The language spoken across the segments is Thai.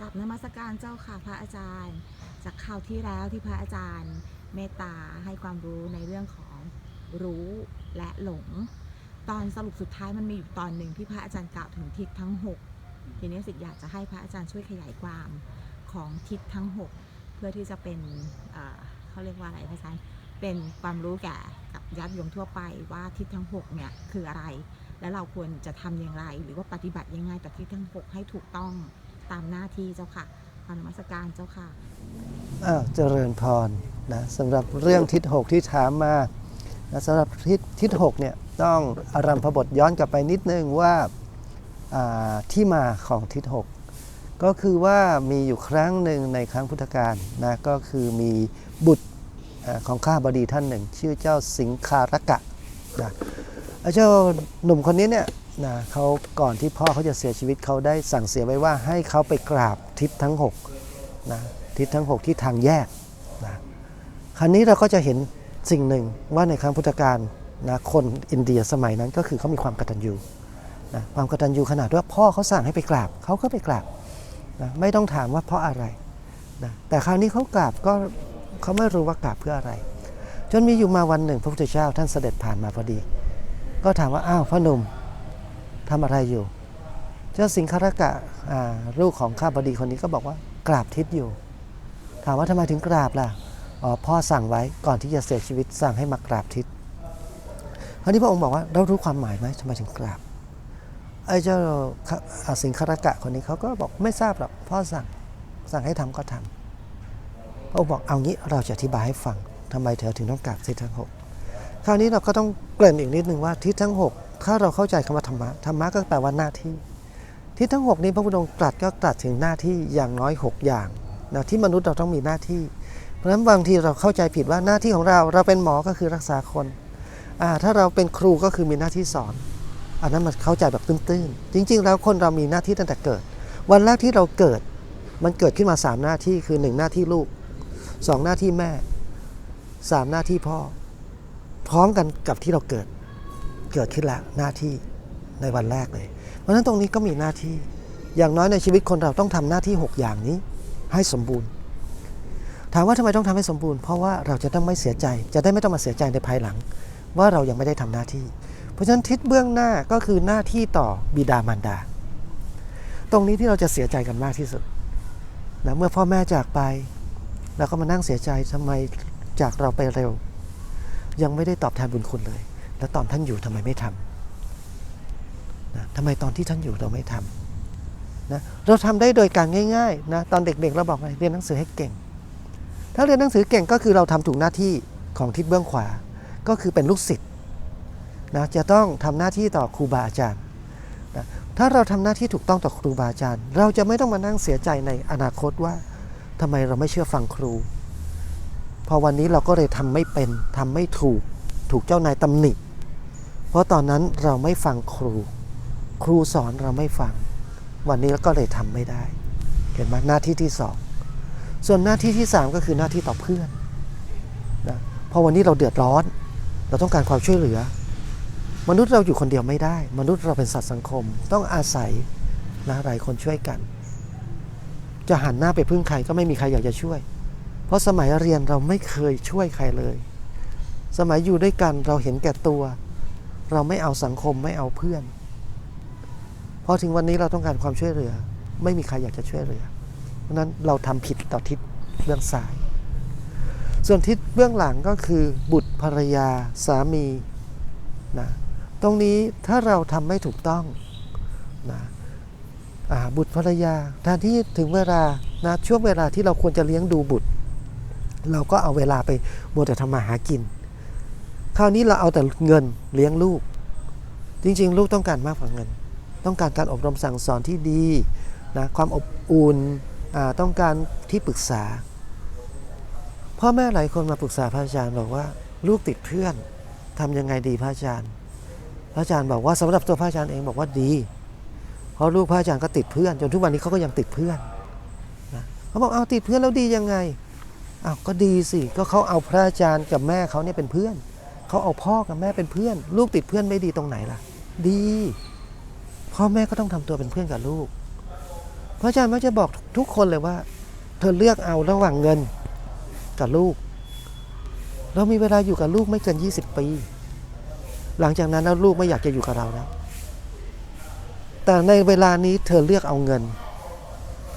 กับนมัสการเจ้าค่ะพระอาจารย์ จากคราวที่แล้วที่พระอาจารย์เมตตาให้ความรู้ในเรื่องของรู้และหลง ตอนสรุปสุดท้ายมันมีอยู่ตอนหนึ่งที่พระอาจารย์กล่าวถึงทิศทั้ง 6 ทีนี้สิทธิ์อยากจะให้พระอาจารย์ช่วยขยายความของทิศทั้ง 6 เพื่อที่จะเป็นเเขาเรียกว่าอะไรพระอาจารย์เป็นความรู้แก่กับญาติโยมทั่วไปว่าทิศทั้ง6เนี่ยคืออะไร และเราควรจะทำอย่างไร หรือว่าปฏิบัติยังไงต่อทิศทั้ง 6 ให้ถูกต้อง ตามหน้าที่เจ้าค่ะขอนมัสการเจ้าค่ะอ้าวเจริญพรนะสำหรับเรื่องทิศหกที่ถามมานะสำหรับทิศทิศหกเนี่ยต้องอารัมพบทย้อนกลับไปนิดนึงว่าาที่มาของทิศหกก็คือว่ามีอยู่ครั้งหนึ่งในครั้งพุทธกาลนะก็คือมีบุตรอของข้าบดีท่านหนึ่ง ชื่อเจ้าสิงคารกะนะเจ้าหนุ่มคนนี้เนี่ย นะเขาก่อนที่พ่อเขาจะเสียชีวิตเขาได้สั่งเสียไว้ว่าให้เขาไปกราบทิศทั้งหกนะทิศทั้ง 6 ที่ทางแยกนะคราวนี้เราก็จะเห็นสิ่งหนึ่งว่าในครั้งพุทธกาลนะคนอินเดียสมัยนั้นก็คือเขามีความกตัญญูนะความกตัญญูขนาดว่าพ่อเขาสั่งให้ไปกราบเขาก็ไปกราบนะไม่ต้องถามว่าเพราะอะไรนะแต่คราวนี้เขากราบก็เขาไม่รู้ว่ากราบเพื่ออะไร จนมีอยู่มาวันหนึ่ง พระพุทธเจ้าท่านเสด็จผ่านมาพอดี ก็ถามว่าอ้าวพ่อหนุ่ม ทำอะไรอยู่ เจ้าสิงคารกะลูกของข้าบดีคนนี้ก็บอกว่ากราบทิศอยู่ ถามว่าทำไมถึงกราบล่ะอ๋อพ่อสั่งไว้ก่อนที่จะเสียชีวิตสั่งให้มากราบทิศคราวนี้พระองค์บอกว่าเรารู้ความหมายไหมทำไมถึงกราบไอ้เจ้าสิงคารกะคนนี้เขาก็บอกไม่ทราบหรอกพ่อสั่งสั่งให้ทำก็ทำพระองค์บอกเอางี้เราจะอธิบายให้ฟังทำไมเธอถึงต้องกราบทิศทั้งหกคราวนี้เราก็ต้องเกริ่นอีกนิดนึงว่าทิศทั้งหก ถ้าเราเข้าใจคำว่าธรรมะธรรมะก็แปลว่าหน้าที่ทิศทั้ง 6 นี้พระพุทธองค์ตรัสก็ตรัสถึงหน้าที่อย่างน้อย 6 อย่างนะที่มนุษย์เราต้องมีหน้าที่ เพราะฉะนั้นบางทีเราเข้าใจผิดว่าหน้าที่ของเราเราเป็นหมอก็คือรักษาคนถ้าเราเป็นครูก็คือมีหน้าที่สอน อันนั้นมันเข้าใจแบบตื้นๆจริง ๆ แล้วคนเรามีหน้าที่ตั้งแต่เกิด วันแรกที่เราเกิดมันเกิดขึ้นมา 3 หน้าที่คือ 1 หน้าที่ลูก 2 หน้าที่แม่ 3 หน้าที่พ่อ พร้อมกันกับที่เราเกิด เกิดขึ้นแล้วหน้าที่ในวันแรกเลย เพราะฉะนั้นตรงนี้ก็มีหน้าที่ อย่างน้อยในชีวิตคนเราต้องทำหน้าที่ 6 อย่างนี้ให้สมบูรณ์ ถามว่าทำไมต้องทำให้สมบูรณ์เพราะว่าเราจะต้องไม่เสียใจ จะได้ไม่ต้องมาเสียใจในภายหลัง ว่าเรายังไม่ได้ทำหน้าที่ เพราะฉะนั้นทิศเบื้องหน้าก็คือหน้าที่ต่อบิดามารดา ตรงนี้ที่เราจะเสียใจกันมากที่สุดนะเมื่อพ่อแม่จากไปเราก็มานั่งเสียใจทำไมจากเราไปเร็ว ยังไม่ได้ตอบแทนบุญคุณเลย แล้วตอนท่านอยู่ทำไมไม่ทำนะทำไมตอนที่ท่านอยู่เราไม่ทำนะเราทำได้โดยการง่ายๆนะตอนเด็กๆเราบอกไงเรียนหนังสือให้เก่ง ถ้าเรียนหนังสือเก่งก็คือเราทำถูกหน้าที่ของทิศเบื้องขวา ก็คือเป็นลูกศิษย์นะจะต้องทำหน้าที่ต่อครูบาอาจารย์นะถ้าเราทำหน้าที่ถูกต้องต่อครูบาอาจารย์ เราจะไม่ต้องมานั่งเสียใจในอนาคตว่าทำไมเราไม่เชื่อฟังครู พอวันนี้เราก็เลยทำไม่เป็นทำไม่ถูก ถูกเจ้านายตำหนิ เพราะตอนนั้นเราไม่ฟังครู ครูสอนเราไม่ฟัง วันนี้ก็เลยทำไม่ได้ เห็นไหมหน้าที่ที่สองส่วนหน้าที่ที่สามก็คือหน้าที่ต่อเพื่อนนะพราะวันนี้เราเดือดร้อน เราต้องการความช่วยเหลือ มนุษย์เราอยู่คนเดียวไม่ได้ มนุษย์เราเป็นสัตว์สังคม ต้องอาศัยนะหลายคนช่วยกัน จะหันหน้าไปพึ่งใครก็ไม่มีใครอยากจะช่วย เพราะสมัยเรียนเราไม่เคยช่วยใครเลย สมัยอยู่ด้วยกันเราเห็นแก่ตัว เราไม่เอาสังคมไม่เอาเพื่อนพอถึงวันนี้เราต้องการความช่วยเหลือ ไม่มีใครอยากจะช่วยเหลือ เพราะนั้นเราทำผิดต่อทิศเบื้องซ้าย ส่วนทิศเบื้องหลังก็คือ บุตรภรรยาสามีนะตรงนี้ถ้าเราทำไม่ถูกต้องนะบุตรภรรยาแทนที่ถึงเวลานะช่วงเวลาที่เราควรจะเลี้ยงดูบุตร เราก็เอาเวลาไปมัวแต่ทำมาหากิน คราวนี้เราเอาแต่เงินเลี้ยงลูก จริง ๆ ลูกต้องการมากกว่าเงิน ต้องการการอบรมสั่งสอนที่ดีนะความอบอุ่นต้องการที่ปรึกษา พ่อแม่หลายคนมาปรึกษาพระอาจารย์บอกว่า ลูกติดเพื่อนทำยังไงดีพระอาจารย์ พระอาจารย์บอกว่าสำหรับตัวพระอาจารย์เองบอกว่าดี เพราะลูกพระอาจารย์ก็ติดเพื่อน จนทุกวันนี้เขาก็ยังติดเพื่อนนะเขาบอกเอาติดเพื่อนแล้วดียังไงอ้าวก็ดีสิก็เขาเอาพระอาจารย์กับแม่เขาเนี่ยเป็นเพื่อนเขาเอาพ่อกับแม่เป็นเพื่อน ลูกติดเพื่อนไม่ดีตรงไหนล่ะ ดี พ่อแม่ก็ต้องทำตัวเป็นเพื่อนกับลูก เพราะอาจารย์มักจะบอกทุกคนเลยว่า เธอเลือกเอาระหว่างเงินกับลูก เรามีเวลาอยู่กับลูกไม่เกิน 20 ปี หลังจากนั้นแล้วลูกไม่อยากจะอยู่กับเราแล้ว แต่ในเวลานี้เธอเลือกเอาเงิน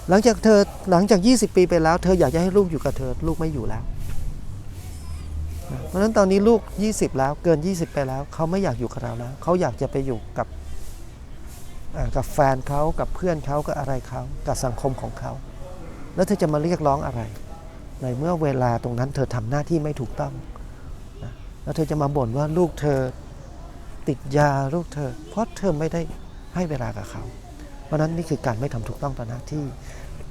หลังจากเธอหลังจาก 20 ปีไปแล้ว เธออยากจะให้ลูกอยู่กับเธอ ลูกไม่อยู่แล้ว เพราะฉะนั้นตอนนี้ลูก 20 แล้วเกิน 20 ไปแล้ว เขาไม่อยากอยู่กับเราแล้ว เขาอยากจะไปอยู่กับกับแฟนเขากับเพื่อนเขากับอะไรเขากับสังคมของเขา แล้วเธอจะมาเรียกร้องอะไร ในเมื่อเวลาตรงนั้น เธอทำหน้าที่ไม่ถูกต้องนะแล้วเธอจะมาบ่นว่าลูกเธอติดยาลูกเธอ เพราะเธอไม่ได้ให้เวลากับเขา เพราะนั้นนี่คือการไม่ทำถูกต้องต่อหน้าที่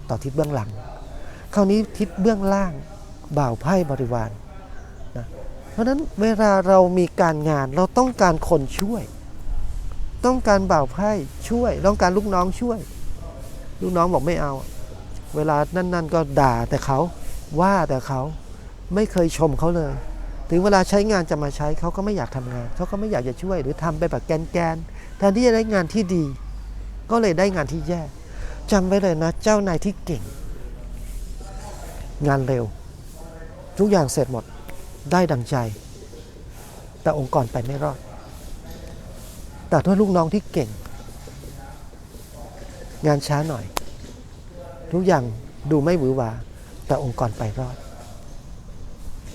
ต่อทิศเบื้องหลัง คราวนี้ทิศเบื้องล่างบ่าวไพ่บริวาร นะเพราะนั้นเวลาเรามีการงานเราต้องการคนช่วย ต้องการบ่าวไพ่ช่วย ต้องการลูกน้องช่วย ลูกน้องบอกไม่เอา เวลานั่น ๆ ก็ด่าแต่เขาว่าแต่เขาไม่เคยชมเขาเลย ถึงเวลาใช้งานจะมาใช้เขาก็ไม่อยากทำงานเขาก็ไม่อยากจะช่วยหรือทำไปแบบแกนๆแทนที่จะได้งานที่ดี ก็เลยได้งานที่แย่จำไว้เลยนะ เจ้านายที่เก่ง งานเร็ว ทุกอย่างเสร็จหมด ได้ดังใจ แต่องค์กรไปไม่รอด แต่ถ้าลูกน้องที่เก่ง งานช้าหน่อย ทุกอย่างดูไม่หวือหวาแต่องค์กรไปรอด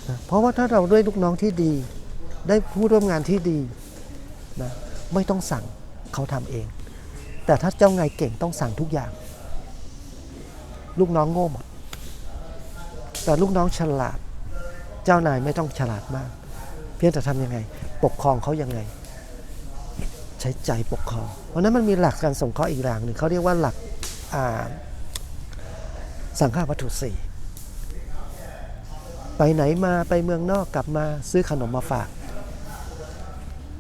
นะเพราะว่าถ้าเราด้วยลูกน้องที่ดี ได้ผู้ร่วมงานที่ดีนะไม่ต้องสั่งเขาทำเอง แต่ถ้าเจ้านายเก่งต้องสั่งทุกอย่าง ลูกน้องโง่หมด แต่ลูกน้องฉลาด เจ้านายไม่ต้องฉลาดมาก เพียงแต่ทำยังไง ปกครองเขายังไง ใช้ใจปกครอง เพราะนั้นมันมีหลักการส่งเคราะห์อีกอย่างหนึ่งเขาเรียกว่าหลักสังฆาวัตถุสี่ไปไหนมาไปเมืองนอกกลับมาซื้อขนมมาฝาก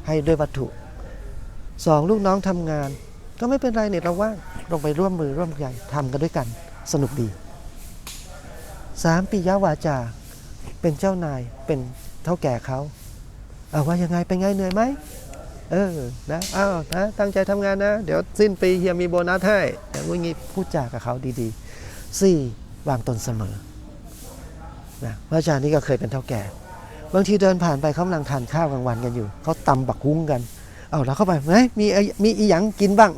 ให้ด้วยวัตถุสองลูกน้องทำงาน ก็ไม่เป็นไรเนี่ยเราว่างลงไปร่วมมือร่วมใจทำกันด้วยกันสนุกดีสามปียะวาจา เป็นเจ้านายเป็นเท่าแก่เขาเอาว่ายังไงเป็นไงเหนื่อยไหมเออนะอ้าวนะตั้งใจทำงานนะ เดี๋ยวสิ้นปีเฮียมีโบนัสให้อย่างงี้พูดจากับเขาดีๆสี่วางตนเสมอนะพระอาจารย์นี่ก็เคยเป็นเท่าแก่ บางทีเดินผ่านไปเขากำลังทานข้าวกลางวันกันอยู่เขาตำบักหุ้งกัน เอาแล้วเข้าไปเฮ้ยมีมีอีหยังกินบ้าง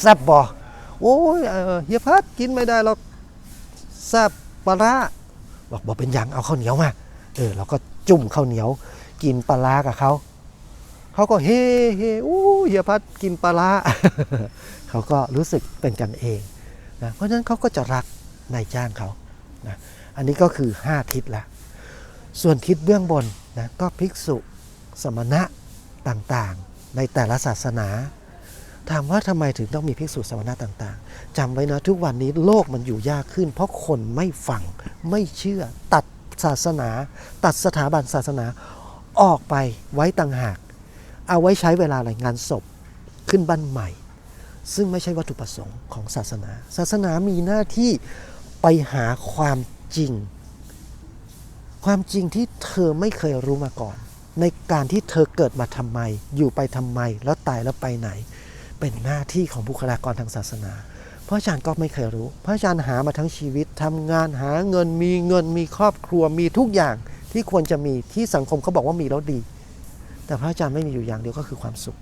แซบบ่โอ้ยเฮียพัดกินไม่ได้หรอกแซบปลาร้า บอกบอกเป็นยังเอาข้าวเหนียวมาเออเราก็จุ่มข้าวเหนียว กินปลาร้ากับเขาเขาก็เฮ้เฮ้อู้เฮียพัดกินปลาร้าเขาก็รู้สึกเป็นกันเองนะเพราะฉะนั้นเขาก็จะรักนายจ้างเขานะอันนี้ก็คือ 5 ทิศละส่วนทิศเบื้องบนนะก็ภิกษุสมณะต่างๆ ในแต่ละศาสนา ถามว่าทำไมถึงต้องมีภิกษุสมณะต่างๆจำไว้นะทุกวันนี้โลกมันอยู่ยากขึ้น เพราะคนไม่ฟังไม่เชื่อตัดศาสนา ตัดสถาบันศาสนาออกไปไว้ต่างหาก เอาไว้ใช้เวลาอะไรงานศพขึ้นบ้านใหม่ ซึ่งไม่ใช่วัตถุประสงค์ของศาสนา ศาสนามีหน้าที่ไปหาความจริง ความจริงที่เธอไม่เคยรู้มาก่อน ในการที่เธอเกิดมาทำไม อยู่ไปทำไมแล้วตายแล้วไปไหน เป็นหน้าที่ของบุคลากรทางศาสนา เพราะอาจารย์ก็ไม่เคยรู้พระอาจารย์หามาทั้งชีวิตทำงานหาเงินมีเงินมีครอบครัวมีทุกอย่างที่ควรจะมีที่สังคมเขาบอกว่ามีแล้วดี แต่พระอาจารย์ไม่มีอยู่อย่างเดียวก็คือความสุข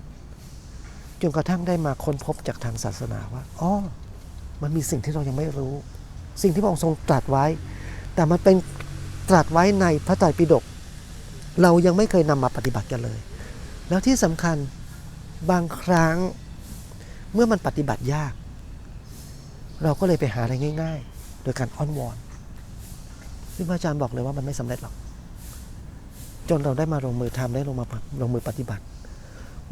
จนกระทั่งได้มาค้นพบจากทางศาสนาว่าอ๋อมันมีสิ่งที่เรายังไม่รู้ สิ่งที่พระองค์ทรงตรัสไว้ แต่มันเป็นตรัสไว้ในพระไตรปิฎกเรายังไม่เคยนำมาปฏิบัติกันเลย แล้วที่สำคัญบางครั้ง เมื่อมันปฏิบัติยาก เราก็เลยไปหาอะไรง่าย ๆ โดยการอ้อนวอนซึ่งพระอาจารย์บอกเลยว่ามันไม่สำเร็จหรอก จนเราได้มาลงมือทำได้ลงมาลงมือปฏิบัติ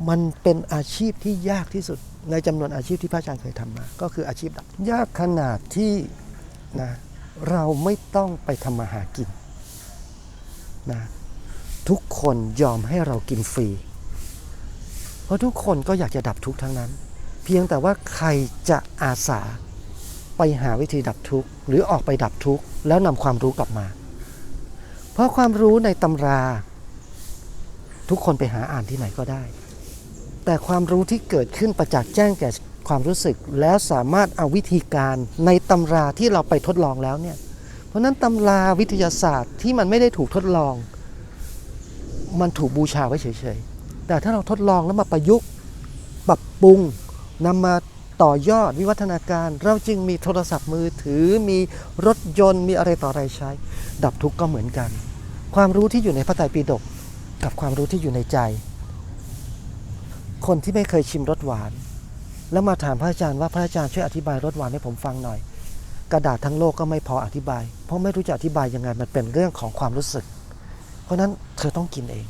มันเป็นอาชีพที่ยากที่สุด ในจำนวนอาชีพที่พระอาจารย์เคยทำมา ก็คืออาชีพดับยากขนาดที่นะเราไม่ต้องไปทำมาหากินนะทุกคนยอมให้เรากินฟรี เพราะทุกคนก็อยากจะดับทุกข์ทั้งนั้น เพียงแต่ว่าใครจะอาสาไปหาวิธีดับทุกข์ หรือออกไปดับทุกข์ แล้วนำความรู้กลับมา เพราะความรู้ในตำรา ทุกคนไปหาอ่านที่ไหนก็ได้ แต่ความรู้ที่เกิดขึ้นประจักษ์แจ้งแก่ความรู้สึก แล้วสามารถเอาวิธีการในตำราที่เราไปทดลองแล้วเนี่ย เพราะฉะนั้นตำราวิทยาศาสตร์ที่มันไม่ได้ถูกทดลอง มันถูกบูชาไว้เฉยๆแต่ถ้าเราทดลองแล้วมาประยุกต์ปรับปรุง นำมาต่อยอดวิวัฒนาการ เราจึงมีโทรศัพท์มือถือมีรถยนต์มีอะไรต่ออะไรใช้ ดับทุกข์ก็เหมือนกัน ความรู้ที่อยู่ในพระไตรปิฎกกับความรู้ที่อยู่ในใจ คนที่ไม่เคยชิมรสหวาน แล้วมาถามพระอาจารย์ว่าพระอาจารย์ช่วยอธิบายรสหวานให้ผมฟังหน่อย กระดาษทั้งโลกก็ไม่พออธิบาย เพราะไม่รู้จะอธิบายยังไงมันเป็นเรื่องของความรู้สึก เพราะนั้นเธอต้องกินเอง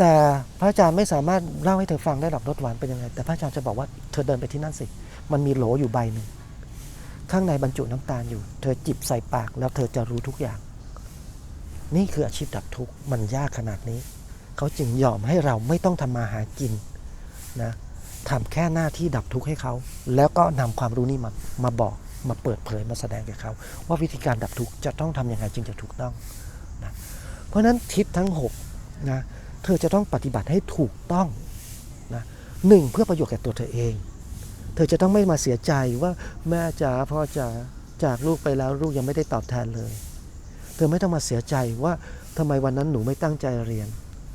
แต่พระอาจารย์ไม่สามารถเล่าให้เธอฟังได้หรอกรสหวานเป็นยังไง แต่พระอาจารย์จะบอกว่าเธอเดินไปที่นั่นสิ มันมีโหลอยู่ใบหนึ่ง ข้างในบรรจุน้ำตาลอยู่ เธอจิบใส่ปากแล้วเธอจะรู้ทุกอย่าง นี่คืออาชีพดับทุกข์มันยากขนาดนี้ เขาจึงยอมให้เราไม่ต้องทำมาหากินนะทำแค่หน้าที่ดับทุกข์ให้เขา แล้วก็นำความรู้นี้มามาบอกมาเปิดเผยมาแสดงแก่เขา ว่าวิธีการดับทุกข์จะต้องทำยังไงจึงจะถูกต้องนะเพราะฉะนั้นทิศทั้ง6นะ เธอจะต้องปฏิบัติให้ถูกต้องนะหนึ่งเพื่อประโยชน์แก่ตัวเธอเอง เธอจะต้องไม่มาเสียใจว่าแม่จ๋าพ่อจ๋าจากลูกไปแล้วลูกยังไม่ได้ตอบแทนเลย เธอไม่ต้องมาเสียใจว่าทำไมวันนั้นหนูไม่ตั้งใจเรียน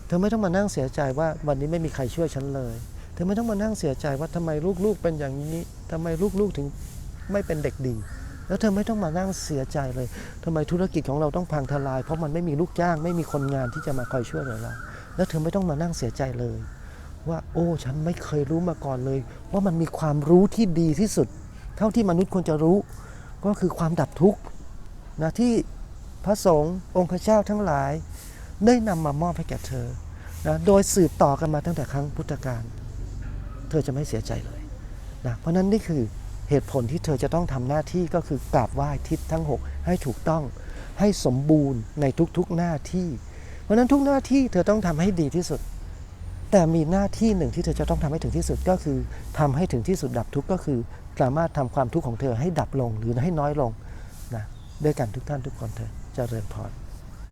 เธอไม่ต้องมานั่งเสียใจว่าวันนี้ไม่มีใครช่วยฉันเลย เธอไม่ต้องมานั่งเสียใจว่าทำไมลูกๆเป็นอย่างนี้ทำไมลูกๆถึงไม่เป็นเด็กดี แล้วเธอไม่ต้องมานั่งเสียใจเลยทำไมธุรกิจของเราต้องพังทลาย เพราะมันไม่มีลูกจ้าง ไม่มีคนงานที่จะมาคอยช่วยเหลือเรา แล้วเธอไม่ต้องมานั่งเสียใจเลย ว่า โอ้ ฉันไม่เคยรู้มาก่อนเลย ว่ามันมีความรู้ที่ดีที่สุด เท่าที่มนุษย์ควรจะรู้ ก็คือความดับทุกข์นะที่พระสงฆ์องค์พระเจ้าทั้งหลาย ได้นำมามอบให้แก่เธอนะโดยสืบต่อกันมาตั้งแต่ครั้งพุทธกาลเธอจะไม่เสียใจเลยนะเพราะนั้นนี่คือเหตุผลที่เธอจะต้องทำหน้าที่ก็คือกราบไหว้ทิศทั้ง 6 ให้ถูกต้องให้สมบูรณ์ในทุกๆหน้าที่ เพราะนั้นทุกหน้าที่เธอต้องทำให้ดีที่สุด แต่มีหน้าที่หนึ่งที่เธอจะต้องทำให้ถึงที่สุดก็คือทำให้ถึงที่สุดดับทุกข์ก็คือสามารถทำความทุกข์ของเธอให้ดับลงหรือให้น้อยลงนะด้วยกันทุกท่านทุกคนเธอจเจริญพร